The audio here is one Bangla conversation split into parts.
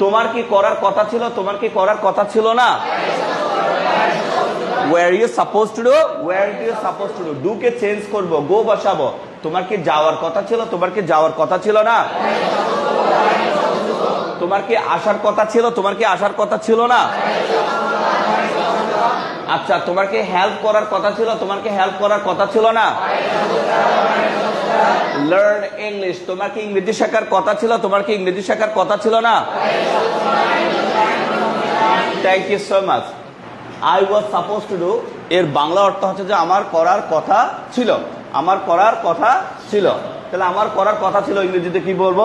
তোমার কি করার কথা ছিল? তোমার কি করার কথা ছিল না? Were you suppose to do were you suppose to do do K change করব? গো বসাবো। তোমার কি যাওয়ার কথা ছিল? তোমার কি যাওয়ার কথা ছিল না? তোমার কি আসার কথা ছিল? তোমার কি আসার কথা ছিল না? আচ্ছা তোমার কি হেল্প করার কথা ছিল? তোমার কি হেল্প করার কথা ছিল না? লার্ন ইংলিশ তোমার কি ইংরেজি শেখার কথা ছিল? তোমার কি ইংরেজি শেখার কথা ছিল না? Thank you so much I was suppose to do এর বাংলা অর্থ হচ্ছে যে আমার করার কথা ছিল। আমার করার কথা ছিল। তাহলে আমার করার কথা ছিল ইংরেজিতে কি বলব?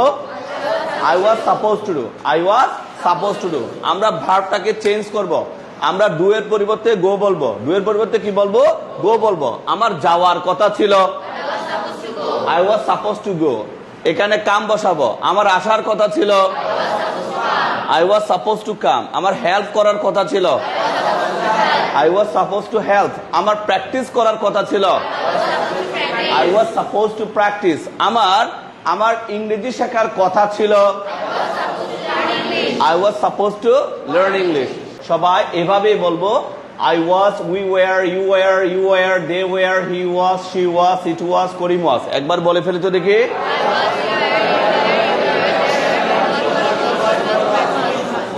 I was suppose to do I was suppose to do আমরা ভার্বটাকে চেঞ্জ করব। আমরা ডু এর পরিবর্তে গো বলব। ডু এর পরিবর্তে কি বলব? গো বলব। আমার যাওয়ার কথা ছিল। I was suppose to go এখানে কাম বসাবো। আমার আসার কথা ছিল। I was suppose to come আমার হেল্প করার কথা ছিল। I was suppose to help আমার প্র্যাকটিস করার কথা ছিল। I was suppose to practice আমার আমার ইংরেজি শেখার কথা ছিল। I was suppose to learn English সবাই এভাবেই বলব। I was we were you were you were they were he was she was it was Karim was একবার বলে ফেলি তো দেখি।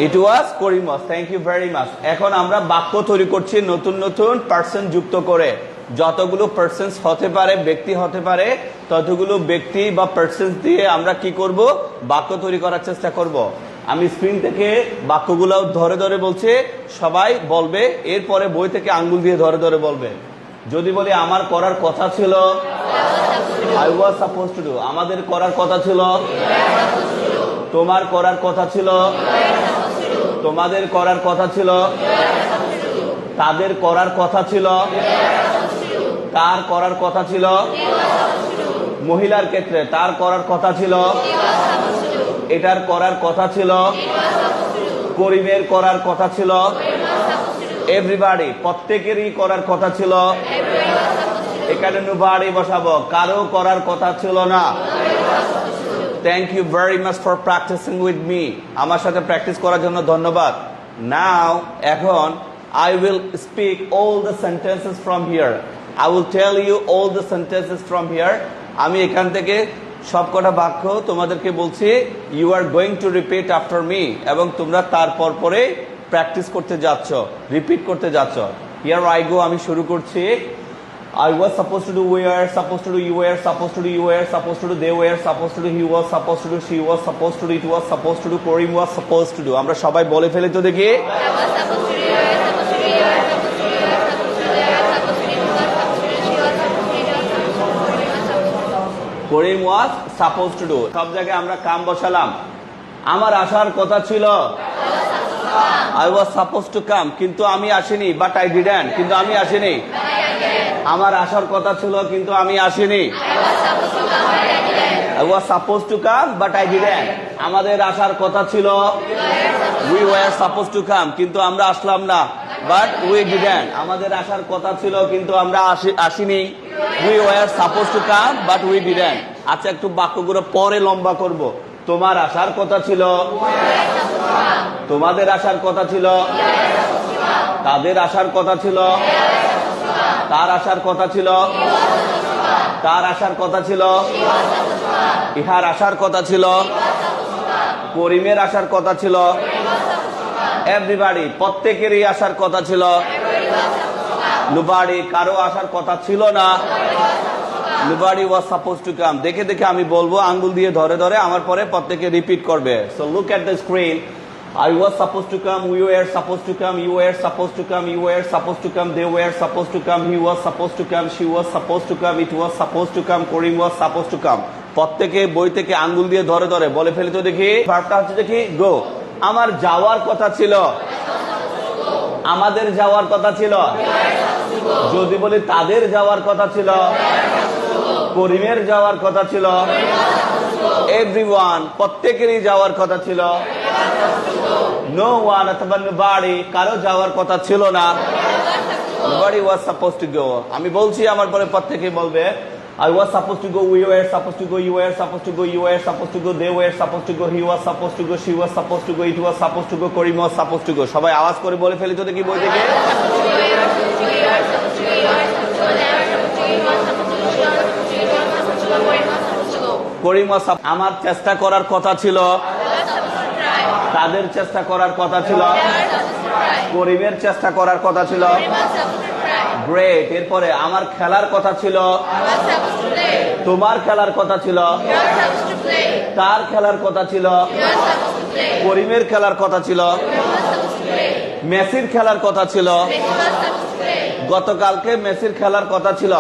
It was Karim was thank you very much এখন আমরা বাক্য তৈরি করছি নতুন নতুন পার্সন যুক্ত করে। যতগুলো পার্সন হতে পারে, ব্যক্তি হতে পারে, ততগুলো ব্যক্তি বা পার্সন দিয়ে আমরা কি করব? বাক্য তৈরি করার চেষ্টা করব। আমি স্ক্রিন থেকে বাক্যগুলো ধরে ধরে বলছে, সবাই বলবে, এরপরে বই থেকে আঙ্গুল দিয়ে ধরে ধরে বলবে। যদি বলি, আমার করার কথা ছিল I was suppose to do আমাদের করার কথা ছিল, তোমার করার কথা ছিল, তোমাদের করার কথা ছিল, তাদের করার কথা ছিল, তার করার কথা ছিল, মহিলার ক্ষেত্রে তার করার কথা ছিল এটার করার কথা ছিল। করিমের করার কথা ছিল। এভরিবাডি প্রত্যেকেরই করার কথা ছিল। এখানে নুবাড়ি বসাবো। কারও করার কথা ছিল না। Thank you very much for practicing with me আমার সাথে প্র্যাকটিস করার জন্য ধন্যবাদ। নাও এখন I will speak all the sentences from here I will tell you all the sentences from here আমি এখান থেকে সবকটা বাক্য তোমাদেরকে বলছি you are going to repeat after me এবং তোমরা তারপর পরে প্র্যাকটিস করতে যাচ্ছ রিপিট করতে যাচ্ছ ইয়ার আই গো আমি শুরু করছি I was suppose to do were suppose to do you were suppose to do you were suppose to do they were suppose to do he was suppose to do she was suppose to do it was suppose to do Karim was suppose to do আমরা সবাই বলে ফেলে তো দেখি Karim was suppose to do সব জায়গায় আমরা কাম বসালাম। আমার আসার কথা ছিল I was suppose to come কিন্তু আমি আসিনি বাট আই ডিডেন্ট কিন্তু আমি আসিনি। আমার আসার কথা ছিল, কিন্তু আমি আসিনি। I was suppose to come but I didn't আমাদের আসার কথা ছিল we were suppose to come কিন্তু আমরা আসলাম না। বাট উই ডিডেন্ট আমাদের আসার কথা ছিল, কিন্তু আমরা আসি- আসিনি। We were suppose to come but we didn't আচ্ছা একটু বাক্যগুলো পরে লম্বা করব। তোমার আসার কথা ছিল। তোমাদের আসার কথা ছিল। তাদের আসার কথা ছিল। তার আসার কথা ছিল। তার আসার কথা ছিল। ইহার আসার কথা ছিল। করিমের আসার কথা ছিল। এভরিবাড়ি প্রত্যেকেরই আসার কথা ছিল লুবাড়ি কারও আসার কথা ছিল না লুবাড়ি ওয়াজ সাপোজ টু কাম দেখে দেখে আমি বলব আঙ্গুল দিয়ে ধরে ধরে আমার পরে প্রত্যেকে রিপিট করবে so look at the screen I was suppose to come we were suppose to come you were suppose to come you were suppose to come they were suppose to come he was suppose to come she was suppose to come it was suppose to come Karim was suppose to come প্রত্যেকে বই থেকে আঙ্গুল দিয়ে ধরে ধরে বলে ফেলে তো দেখি ভাবটা হচ্ছে দেখি গো আমার যাওয়ার কথা ছিল। আমাদের যাওয়ার কথা ছিল। যদি বলি তাদের যাওয়ার কথা ছিল, করিমের যাওয়ার কথা ছিল এভরিওয়ান প্রত্যেকেরই যাওয়ার কথা ছিল। নো ওয়ান অথবা বাড়ি কারও যাওয়ার কথা ছিল না। বাড়ি ওয়াজ সাপোজ টু গো আমি বলছি, আমার পরে প্রত্যেকে বলবে I was supposed to go, we were supposed to go, you were supposed to go, you were supposed to go, they were supposed to go, he was supposed to go, she was supposed to go, it was supposed to go, Karim was supposed to go. সবাই আওয়াজ করে বলে ফেলি তো দেখি বই থেকে করিম আমার চেষ্টা করার কথা ছিল তাদের চেষ্টা করার কথা ছিল করিমের চেষ্টা করার কথা ছিল গ্রেট এরপরে আমার খেলার কথা ছিল তোমার খেলার কথা ছিল তার খেলার কথা ছিল করিমের খেলার কথা ছিল মেসির খেলার কথা ছিল গতকালকে মেসির খেলার কথা ছিল।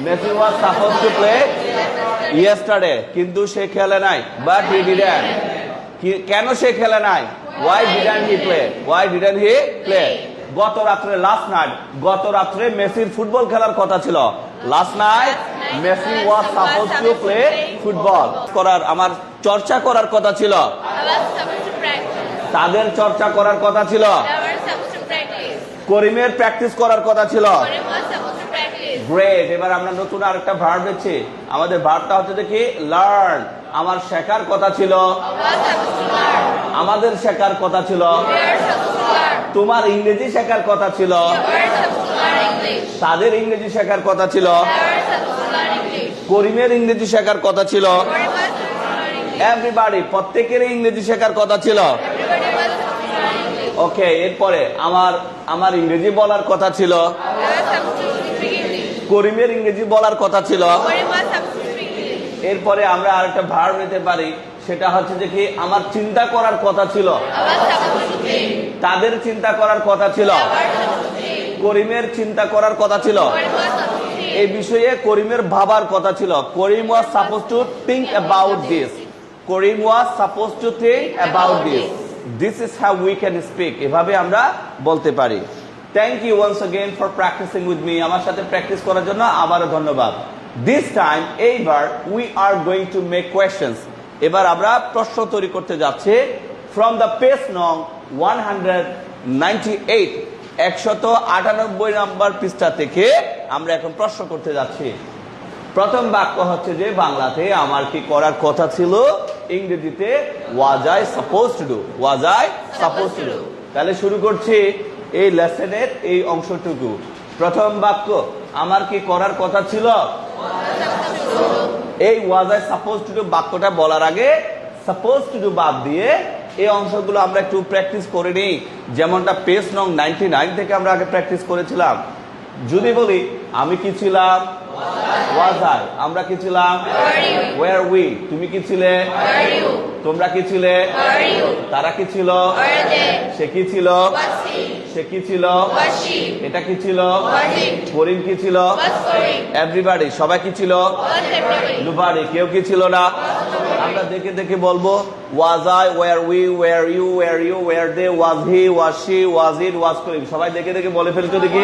Messi was suppose to play yesterday কিন্তু সে খেলে নাই বাট হি ডিডেন্ট কেন সে খেলে নাই? Why didn't he play why didn't he play গত রাত্রে লাস্ট নাইট গত রাত্রে মেসির ফুটবল খেলার কথা ছিল। Last night Messi was suppose to play football করার আমার চর্চা করার কথা ছিল। তাদের চর্চা করার কথা ছিল। করিমের প্র্যাকটিস করার কথা ছিল। গ্রেট এবার আমরা নতুন আরেকটা ভার্ব দেখছি। আমাদের ভার্বটা হচ্ছে দেখি লার্ন আমার শেখার কথা ছিল। আমাদের শেখার কথা ছিল। তোমার ইংরেজি শেখার কথা ছিল। তাদের ইংরেজি শেখার কথা ছিল। করিমের ইংরেজি শেখার কথা ছিল। এভরিবাডি প্রত্যেকের ইংরেজি শেখার কথা ছিল। ওকে এরপরে আমার আমার ইংরেজি বলার কথা ছিল। করিমের ইংরেজি বলার কথা ছিল। এরপরে আমরা আরেকটা ভার নিতে পারি। সেটা হচ্ছে যে কি আমার চিন্তা করার কথা ছিল। তাদের চিন্তা করার কথা ছিল। করিমের চিন্তা করার কথা ছিল। এই বিষয়ে করিমের ভাবার কথা ছিল। Karim was suppose to think about this Karim was suppose to think about this this is have we can speak এভাবে আমরা বলতে পারি। Thank you once again for practicing with me আমার সাথে প্র্যাকটিস করার জন্য আবারও ধন্যবাদ। দিস টাইম এইবার we are going to make questions এবার আমরা প্রশ্ন তৈরি করতে যাচ্ছি। ফ্রম দ্য পেজ নং ওয়ান হান্ড্রেড নাইনটি এইট একশত আটানব্বই নম্বর পৃষ্ঠা থেকে আমরা এখন প্রশ্ন করতে যাচ্ছি। প্রথম বাক্য হচ্ছে যে, বাংলাতে আমার কি করার কথা ছিল? ইংরেজিতে was I suppose to do was I suppose to do তাহলে শুরু করছি এই লেসনের এই অংশটুকু। প্রথম বাক্য, আমার কি করার কথা ছিল? এই was I suppose to do বাক্যটা বলার আগে সাপোজ টু ডু বাদ দিয়ে এই অংশগুলো আমরা একটু প্র্যাকটিস করে নিই। যেমনটা পেজ নং নাইনটি নাইন থেকে আমরা আগে প্র্যাকটিস করেছিলাম। যদি বলি আমি কি ছিলাম? ওয়াজ আমরা কি ছিলাম? ওয়ার উই তুমি কি ছিলে? তোমরা কি ছিলে? তারা কি ছিল? সে কি ছিল? সে কি ছিল? এটা কি ছিল? করিম কি ছিল? এভরিবাডি সবাই কি ছিল? নুবাডি কেউ কি ছিল না? আমরা দেখে দেখে বলব was I were we were you were you were they was he was she was it was Karim সবাই দেখে দেখে বলে ফেলছো দেখি।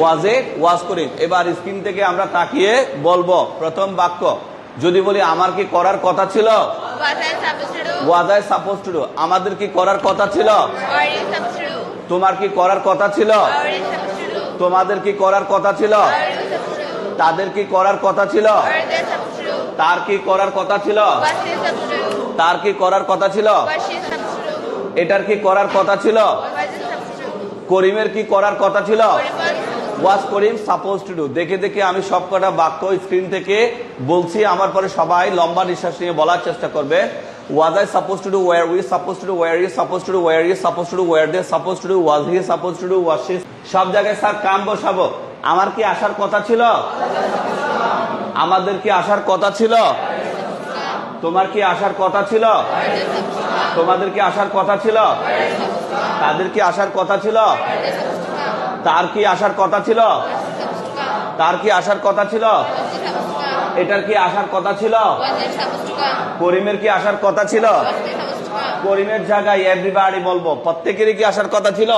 ওয়াজ ওয়াজ করিম এবার স্ক্রিন থেকে আমরা তাকিয়ে বলব প্রথম বাক্য। যদি বলি আমার কি করার কথা ছিল? ওয়াজ সাপোজ টু আমাদের কি করার কথা ছিল? তোমার কি করার কথা ছিল? তোমাদের কি করার কথা ছিল? তাদের কি করার কথা ছিল? তার কি করার কথা ছিল? তার কি করার কথা ছিল? এটার কি করার কথা ছিল? করিমের কি করার কথা ছিল? Was Karim suppose to do দেখে দেখে আমি সব কটা বাক্য স্ক্রিন থেকে বলছি, আমার পরে সবাই লম্বা নিঃশ্বাস নিয়ে বলার চেষ্টা করবে। Was I suppose to do were we suppose to do were you suppose to do were you suppose to do were they suppose to was he suppose to do was she সব জায়গায় স্যার কাম বসাবো। আমার কি আসার কথা ছিল? আমাদের কি আসার কথা ছিল? তোমার কি আসার কথা ছিল? তোমাদের কি আসার কথা ছিল? তাদের কি আসার কথা ছিল? তার কি আসার কথা ছিল? তার কি আসার কথা ছিল? এটার কি আসার কথা ছিল? করিমের কি আসার কথা ছিল? করিমের জায়গায় এভরিবাডি বলব, প্রত্যেকেরই কি আসার কথা ছিল?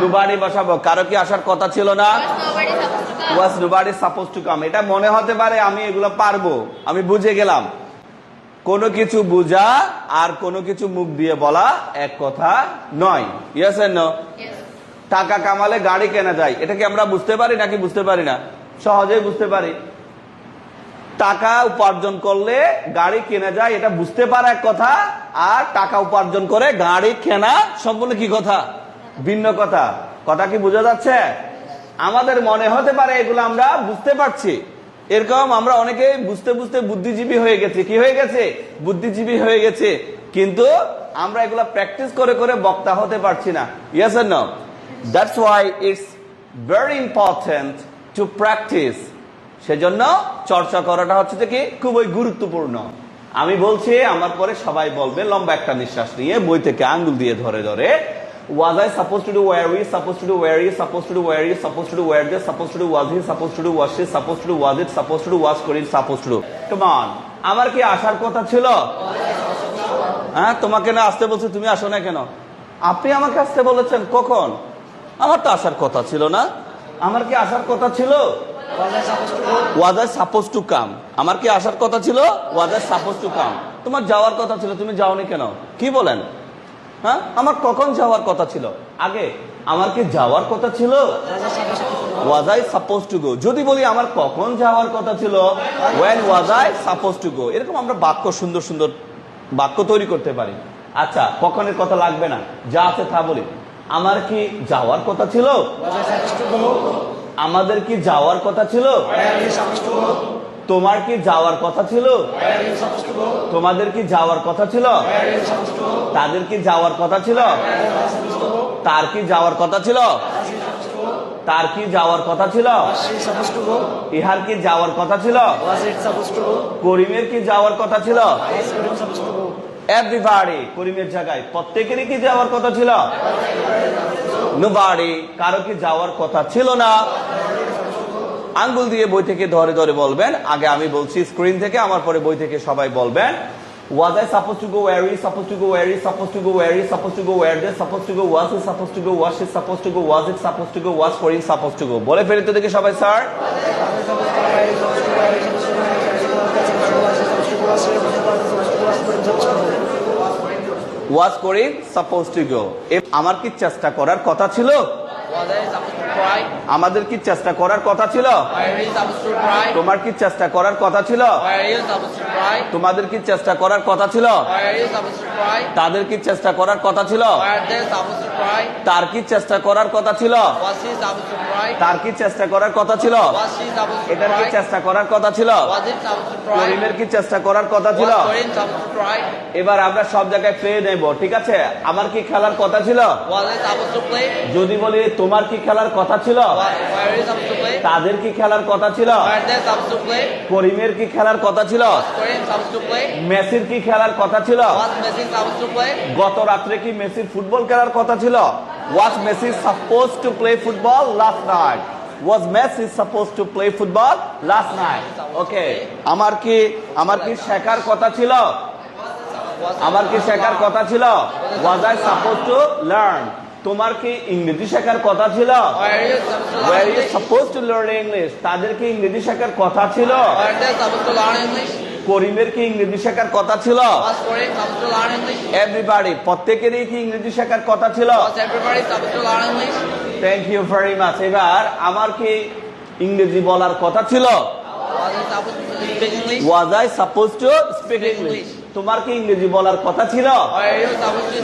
নুবাড়ি বসাবো। কারও কি আসার কথা ছিল না? সাপোজ টু কাম এটা মনে হতে পারে আমি এগুলো পারব, আমি বুঝে গেলাম। কোনো কিছু বুঝা আর কোনো কিছু মুখ দিয়ে বলা এক কথা নয়। ইয়েস এন্ড টাকা কামালে গাড়ি কেনা যায়। এটা কি আমরা বুঝতে পারি নাকি বুঝতে পারি না? সহজেই বুঝতে পারি। টাকা উপার্জন করলে গাড়ি কেনা যায়, এটা বুঝতে পারা এক কথা, আর টাকা উপার্জন করে গাড়ি কেনা সম্পূর্ণ কি কথা? ভিন্ন কথা। কথা কি বোঝা যাচ্ছে? আমাদের মনে হতে পারে এগুলো আমরা বুঝতে পারছি। এরকম আমরা অনেকে বুঝতে বুঝতে বুদ্ধিজীবী হয়ে গেছে। কি হয়ে গেছে? বুদ্ধিজীবী হয়ে গেছে। কিন্তু আমরা এগুলা প্র্যাকটিস করে করে বক্তা হতে পারছি না। Yes no that's why it's very important to practice সেজন্য চর্চা করাটা হচ্ছে যে কি খুবই গুরুত্বপূর্ণ আমি বলছি আমার পরে সবাই বলবে লম্বা একটা নিঃশ্বাস নিয়ে বই থেকে আঙ্গুল দিয়ে ধরে ধরে Was I supposed to do where we supposed to do where he supposed to do where he supposed to do where they supposed to do was he supposed to do was she supposed to do was it supposed to do was Corinne supposed to do come on আমার কি আসার কথা ছিল হ্যাঁ তোমাকে না আসতে বলছে তুমি আসো না কেন আপনি আমাকে আসতে বলেছেন কখন আমার তো আসার কথা ছিল না। আমার কি আসার কথা ছিল? ওয়াজ সাপোজ টু কাম আমার কি আসার কথা ছিল? ওয়াজ সাপোজ টু কাম তোমার যাওয়ার কথা ছিল, তুমি যাওনি কেন? কি বলেন? হ্যাঁ? আমার কখন যাওয়ার কথা ছিল? আগে, আমার কি যাওয়ার কথা ছিল? Was I suppose to go যদি বলি আমার কখন যাওয়ার কথা ছিল when was I suppose to go এরকম আমরা বাক্য, সুন্দর সুন্দর বাক্য তৈরি করতে পারি। আচ্ছা কখনের কথা লাগবে না। যা আছে তা বলি। আমার কি যাওয়ার কথা ছিল? আমাদের কি যাওয়ার কথা ছিল? তোমার কি যাওয়ার কথা ছিল? তোমাদের কি যাওয়ার কথা ছিল? তাদের কি যাওয়ার কথা ছিল? তার কি যাওয়ার কথা ছিল? তার কি যাওয়ার কথা ছিল? ইহার কি যাওয়ার কথা ছিল? করিমের কি যাওয়ার কথা ছিল? এভরিবাড়ি করিমের জায়গায়। প্রত্যেকেরই কি যাওয়ার কথা ছিল? নোবাড়ি কারও কি যাওয়ার কথা ছিল না? আঙ্গুল দিয়ে বই থেকে ধরে ধরে বলবেন। আগে আমি বলছি স্ক্রিন থেকে, আমার পরে বই থেকে সবাই বলবেন। Was I suppose to were we suppose to were we suppose to were we suppose to go were suppose to go was is to go was suppose to go was suppose to go was for in suppose বলে ফেরত দেখে সবাই স্যার ওয়াজ করে সাপোজ টু গো আমার কি চেষ্টা করার কথা ছিল Was I supposed to cry? আমাদের কি চেষ্টা করার কথা ছিল? তোমার কি চেষ্টা করার কথা ছিল তোমাদের কি চেষ্টা করার কথা ছিল তাদের কি চেষ্টা করার কথা ছিল তার কি চেষ্টা করার কথা ছিল তার কি চেষ্টা করার কথা ছিল এটার কি চেষ্টা করার কথা ছিল কি চেষ্টা করার কথা ছিল এবার আমরা সব জায়গায় পেয়ে নেব ঠিক আছে আমার কি খেলার কথা ছিল যদি বলি তোমার কি খেলার কথা ছিল তাদের কি খেলার কথা ছিল করিমের কি খেলার কথা ছিল Was Corinne supposed to play? মেসির কি খেলার কথা ছিল? Was Messi supposed to play? গত রাত্রে কি মেসির ফুটবল খেলার কথা ছিল? Was Messi suppose to play football last night was Messi suppose to play football last night okay আমার কি আমার কি শেখার কথা ছিল? আমার কি শেখার কথা ছিল? Was I suppose to learn তোমার কি ইংরেজি শেখার কথা ছিল? Were you supposed to were you suppose to learn English তাদের কি ইংরেজি শেখার কথা ছিল? করিমের কি ইংরেজি শেখার কথা ছিল? এভরিবাডি প্রত্যেকেরই কি ইংরেজি শেখার কথা ছিল? থ্যাংক ইউ ভেরি মাচ এবার আমার কি ইংরেজি বলার কথা ছিল? Was I suppose to speak English তোমার কি ইংরেজি বলার কথা ছিল?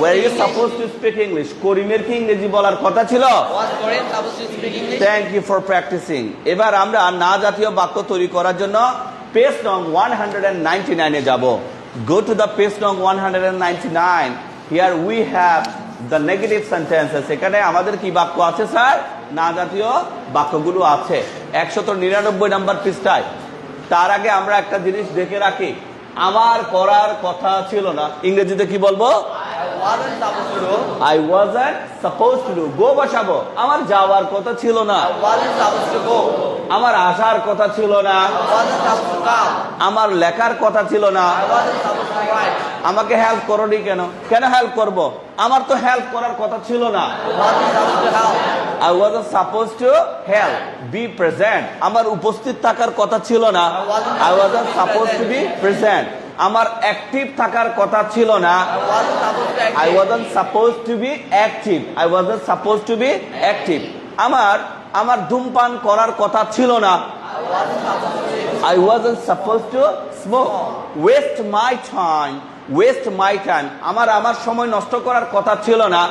Were suppose to speak English করিমের কি ইংরেজি বলার কথা ছিল? থ্যাংক ইউ ফর প্র্যাকটিসিং এবার আমরা না জাতীয় বাক্য তৈরি করার জন্য পেজ নং ওয়ান হান্ড্রেড অ্যান্ড নাইনটি নাইনে যাব। পেজ নং one hundred and ninety nine here we have the negative sentences এখানে আমাদের কি বাক্য আছে, স্যার? না জাতীয় বাক্যগুলো আছে। একশত নিরানব্বই নাম্বার পৃষ্ঠায়। তার আগে আমরা একটা জিনিস দেখে রাখি। আমার করার কথা ছিল না। ইংরেজিতে কি বলব? I wasn't supposed to do. I was suppose to do go বসাবো। আমার যাওয়ার কথা ছিল না। I wasn't supposed to go. আমার আসার কথা ছিল না। I wasn't supposed to come. আমার লেখার কথা ছিল না। I wasn't supposed to write. আমাকে হেল্প করোনি কেন? কেন হেল্প করব? আমার তো হেল্প করার কথা ছিল না। I wasn't supposed to help. I was suppose to help be present আমার উপস্থিত থাকার কথা ছিল না। I was suppose to be present আমার অ্যাক্টিভ থাকার কথা ছিল না। I wasn't suppose to be active I wasn't suppose to be active আমার আমার ধূমপান করার কথা ছিল না। I wasn't suppose to smoke waste my time waste my time আমার আমার সময় নষ্ট করার কথা ছিল না।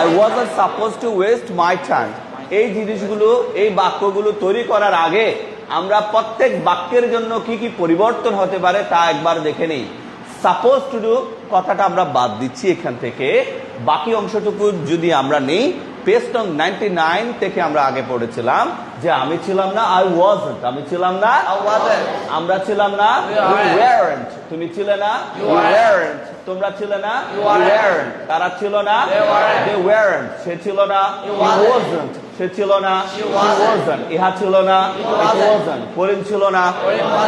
I wasn't suppose to waste my time এই জিনিসগুলো, এই বাক্যগুলো তৈরি করার আগে আমরা প্রত্যেক বাক্যের জন্য কি কি পরিবর্তন হতে পারে তা একবার দেখে নেই। সাপোজ টু ডু কথাটা আমরা বাদ দিচ্ছি এখান থেকে। বাকি অংশটুকু যদি আমরা নেই পেজ নং নাইনটি নাইন থেকে আমরা আগে পড়েছিলাম যে আমি ছিলাম না আই ওয়াজন্ট আমি ছিলাম না আমরা ছিলাম না তুমি ছিলে না তোমরা ছিলে না তারা ছিল না সে ছিল না সে ছিল না ইহা ছিল না করিম ছিল না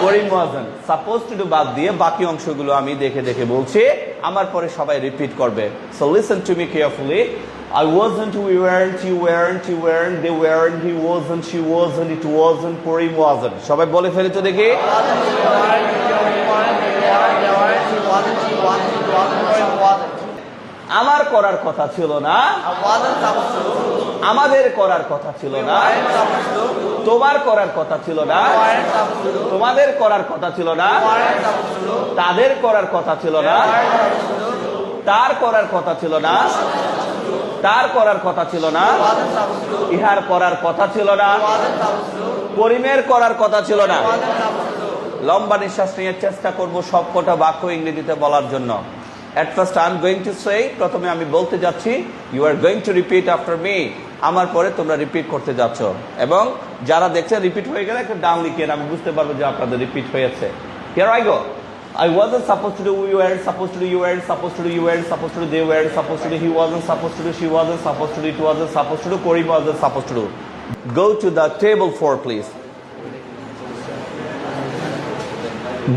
করিম wasn't. সাপোজ টু ডু বাদ দিয়ে বাকি অংশগুলো আমি দেখে দেখে বলছি আমার পরে সবাই রিপিট করবে so listen to me carefully I wasn't, we weren't, you weren't, you weren't, they weren't, he wasn't, she wasn't, it wasn't, Karim wasn't. সবাই বলে ফেলে তো দেখি আমার করার কথা ছিল না আমাদের করার কথা ছিল না। তোমার করার কথা ছিল না। তোমাদের করার কথা ছিল না। তাদের করার কথা ছিল না। তার করার কথা ছিল না। তার করার কথা ছিল না। ইহার করার কথা ছিল না। করিমের করার কথা ছিল না। লম্বা নিঃশ্বাস নিয়ে চেষ্টা করব সব কটা বাক্য ইংরেজিতে বলার জন্য। At first I am going to say প্রথমে আমি বলতে যাচ্ছি you are going to repeat after me আমার পরে তোমরা রিপিট করতে যাচ্ছ এবং যারা দেখছে রিপিট হয়ে গেলে একটা ডাউন লিখে আমি বুঝতে পারব যে আপনাদের রিপিট হয়েছে I wasn't supposed to do, we weren't supposed to do, you weren't supposed to do, you weren't supposed to do, they weren't supposed to do, he wasn't supposed to do, she wasn't supposed to do, it wasn't supposed to do, Cory wasn't supposed to do. Go to the table four, please.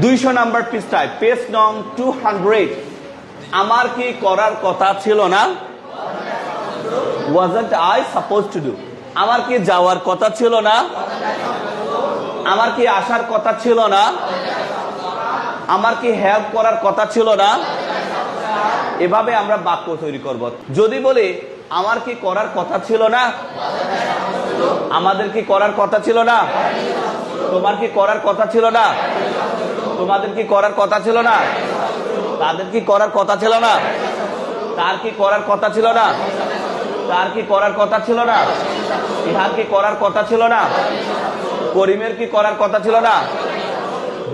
দুইশো নাম্বার পৃষ্ঠায় পেজ নং টু হান্ড্রেড আমার কি করার কথা ছিল না wasn't I suppose to do আমার কি যাওয়ার কথা ছিল না? আমার কি আসার কথা ছিল না? আমার কি হেল্প করার কথা ছিল না? এভাবে আমরা বাক্য তৈরি করব। যদি বলি, আমার কি করার কথা ছিল না? আমাদের কি করার কথা ছিল না? তোমার কি করার কথা ছিল না? তোমাদের কি করার কথা ছিল না? তাদের কি করার কথা ছিল না? তার কি করার কথা ছিল না? তার কি করার কথা ছিল না ইহার কি করার কথা ছিল না করিমের কি করার কথা ছিল না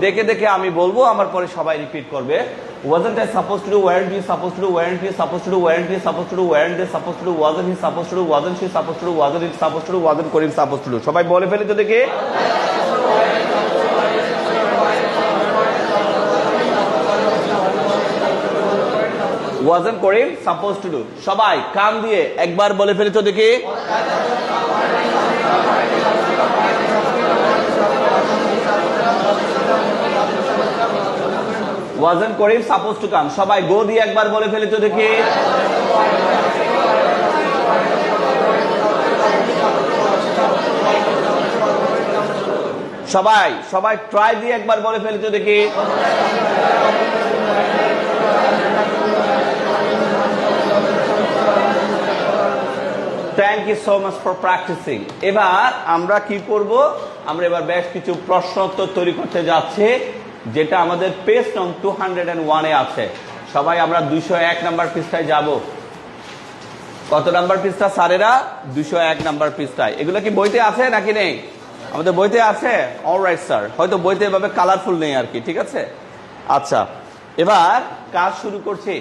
দেখে দেখে আমি বলব আমার পরে সবাই রিপিট করবে wasn't I supposed to do weren't you supposed to do weren't you supposed to do weren't you supposed to do weren't they supposed to do wasn't he supposed to do wasn't she supposed to do wasn't it supposed to do wasn't Karim supposed to do সবাই বলে ফেলে তো দেখে wasn't Karim supposed to do সবাই কান দিয়ে একবার বলে ফেলে তো দেখি। wasn't Karim supposed to come সবাই গো দিয়ে একবার বলে ফেলে তো দেখি। সবাই সবাই ট্রাই দিয়ে একবার বলে ফেলে তো দেখি। Thank you so much for practicing এবার আমরা কি করব? আমরা এবার বেশ কিছু প্রশ্ন উত্তর তৈরি করতে যাচ্ছি, যেটা আমাদের পেজ নং টু হান্ড্রেড অ্যান্ড ওয়ানে আছে। সবাই আমরা দুশো এক নাম্বার পৃষ্ঠায় যাব। কত নাম্বার পৃষ্ঠা স্যারেরা? দুশো এক নাম্বার পৃষ্ঠায়। এগুলো কি বইতে আছে নাকি নেই? আমাদের বইতে আছে? অলরাইট স্যার হয়তো বইতে এভাবে কালারফুল নেই আর কি, ঠিক আছে? আচ্ছা এবার কাজ শুরু করছি।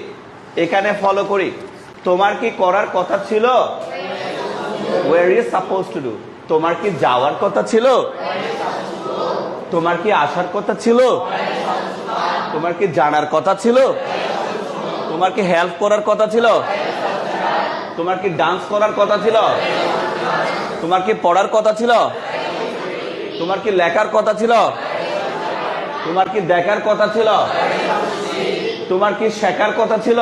এখানে ফলো করি। তোমার কি করার কথা ছিল? Were is suppose to do তোমার কি যাওয়ার কথা ছিল? তোমার কি আসার কথা ছিল? তোমার কি জানার কথা ছিল? তোমার কি হেল্প করার কথা ছিল? তোমার কি ডান্স করার কথা ছিল? তোমার কি পড়ার কথা ছিল? তোমার কি লেখার কথা ছিল? তোমার কি দেখার কথা ছিল? তোমার কি শেখার কথা ছিল?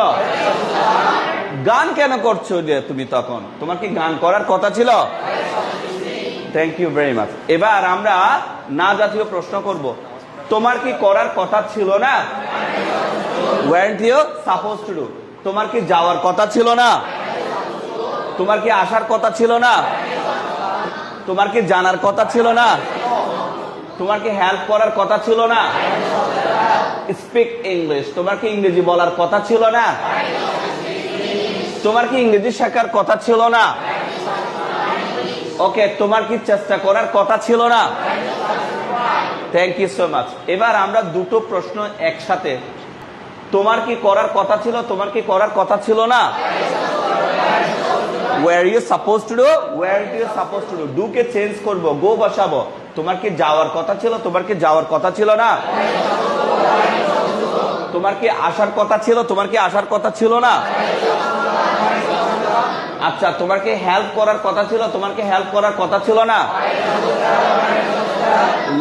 গান কেন করছ যে তুমি তখন? তোমার কি গান করার কথা ছিল? থ্যাংক ইউ ভেরি মাচ এবার আমরা না জাতীয় প্রশ্ন করব। তোমার কি করার কথা ছিল না? Weren't you suppose to do তোমার কি যাওয়ার কথা ছিল না? তোমার কি আসার কথা ছিল না? তোমার কি জানার কথা ছিল না? তোমার কি হেল্প করার কথা ছিল না? স্পিক ইংলিশ তোমার কি ইংরেজি বলার কথা ছিল না? তোমার কি ইংরেজি শেখার কথা ছিল না? ওকে তোমার কি চেষ্টা করার কথা ছিল না? থ্যাংক ইউ সো মাচ এবার আমরা দুটো প্রশ্ন একসাথে। তোমার কি করার কথা ছিল? তোমার কি করার কথা ছিল না? Were you suppose to do were you suppose to do do K change করব? গো বসাবো। তোমার কি যাওয়ার কথা ছিল? তোমার কি যাওয়ার কথা ছিল না? তোমার কি আসার কথা ছিল? তোমার কি আসার কথা ছিল না? আচ্ছা তোমাকে হেল্প করার কথা ছিল? তোমার কি হেল্প করার কথা ছিল না?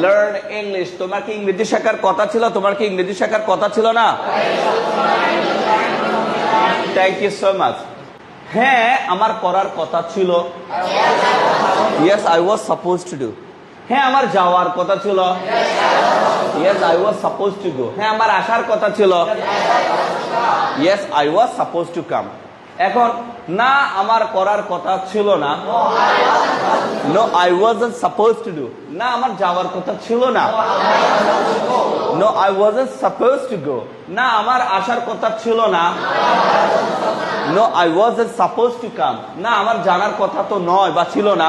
লার্ন ইংলিশ তোমার কি ইংরেজি শেখার কথা ছিল? তোমার কি ইংরেজি শেখার কথা ছিল না? থ্যাংক ইউ সো মাচ হ্যাঁ আমার করার কথা ছিল। Yes I was suppose to do হ্যাঁ আমার যাওয়ার কথা ছিল। Yes I was suppose to go হ্যাঁ আমার আসার কথা ছিল। Yes I was suppose to come এখন, না, আমার করার কথা ছিল না। No I was suppose to do না, আমার যাওয়ার কথা ছিল না। No I was suppose to go না, আমার আসার কথা ছিল না। No I was suppose to come না, আমার জানার কথা তো নয় বা ছিল না।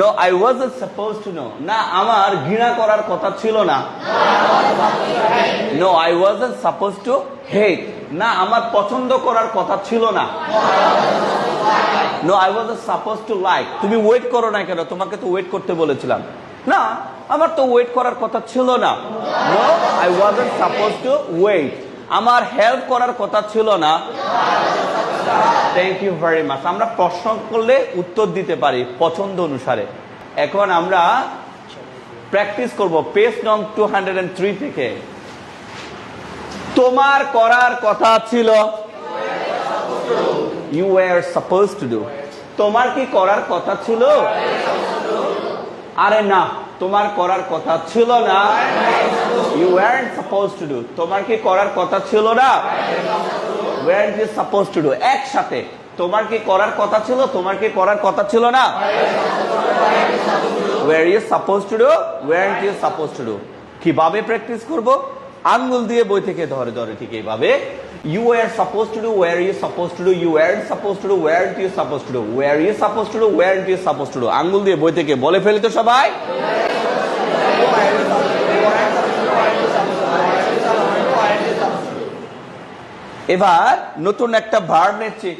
No I was suppose to know না, আমার ঘৃণা করার কথা ছিল না। No I was suppose to hate না, আমার পছন্দ করার কথা ছিল না। No I was suppose to like তুমি ওয়েট করো না কেন? তোমাকে তো ওয়েট করতে বলেছিলাম। না, আমার তো ওয়েট করার কথা ছিল না। No I was suppose to wait আমার হেল্প করার কথা ছিল না। থ্যাংক ইউ ভেরি মাচ আমরা প্রশ্ন করলে উত্তর দিতে পারি পছন্দ অনুসারে। এখন আমরা প্র্যাকটিস করব। পেজ নং টু হান্ড্রেড এন্ড থ্রি থেকে। তোমার করার কথা ছিল। You were suppose to do তোমার কি করার কথা ছিল? আরে না, তোমার করার কথা ছিল না। You were suppose to do তোমার কি করার কথা ছিল না? Were you suppose to do একসাথে। তোমার কি করার কথা ছিল? তোমার কি করার কথা ছিল না? Were you suppose to do were you suppose to do কীভাবে প্র্যাকটিস করব? আঙ্গুল দিয়ে বই থেকে ধরে ধরে ঠিক এইভাবে। You are suppose to do were you suppose to do you are suppose to do were you suppose to do were you suppose to do were you suppose to do আঙ্গুল দিয়ে বই থেকে বলে ফেলি তো সবাই। এবার নতুন একটা ভার্ব নিচ্ছি।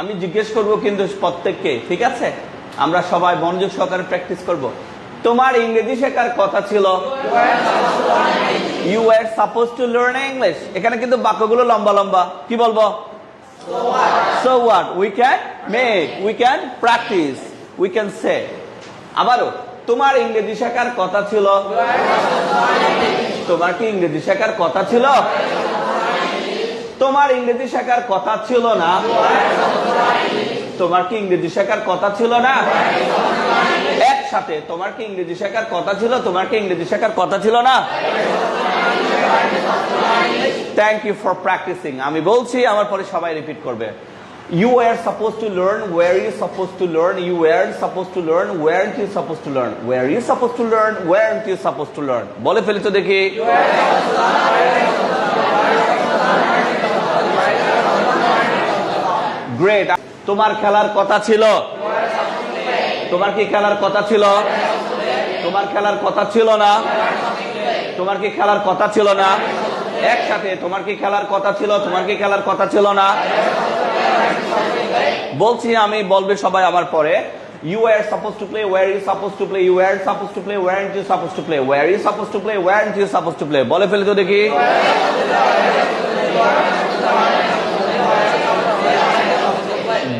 আমি জিজ্ঞেস করব কিন্তু প্রত্যেককে, ঠিক আছে? আমরা সবাই মনোযোগ সহকারে প্র্যাকটিস করব। তোমার ইংরেজি শেখার কথা ছিল। You are suppose to learn English এখানে কিন্তু বাক্যগুলো লম্বা লম্বা। কি বলব? So what we can make we can practice we can say আবারও, তোমার ইংরেজি শেখার কথা ছিল? তোমার কি ইংরেজি শেখার কথা ছিল? তোমার ইংরেজি শেখার কথা ছিল না? তোমার কি ইংরেজি শেখার কথা ছিল না? একসাথে, তোমার কি ইংরেজি শেখার কথা ছিল? তোমার কি ইংরেজি শেখার কথা ছিল না? থ্যাংক ইউ ফর প্র্যাকটিসিং আমি বলছি, আমার পরে সবাই রিপিট করবে। You are suppose to learn were you suppose to learn you are suppose to learn were you suppose to learn were you suppose to learn were you suppose to learn বলে ফেলি তো দেখি। গ্রেট তোমার খেলার কথা ছিল। তোমার কি খেলার কথা ছিল? তোমার খেলার কথা ছিল না? তোমার কি খেলার কথা ছিল না? একসাথে, তোমার কি খেলার কথা ছিল? তোমার কি খেলার কথা ছিল না? বলছি আমি, বলবে সবাই আমার পরে। You are suppose to play were you suppose to play you are suppose to play were you suppose to play were you suppose to play were you suppose to play বলে ফেলে তো দেখি।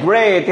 গ্রেট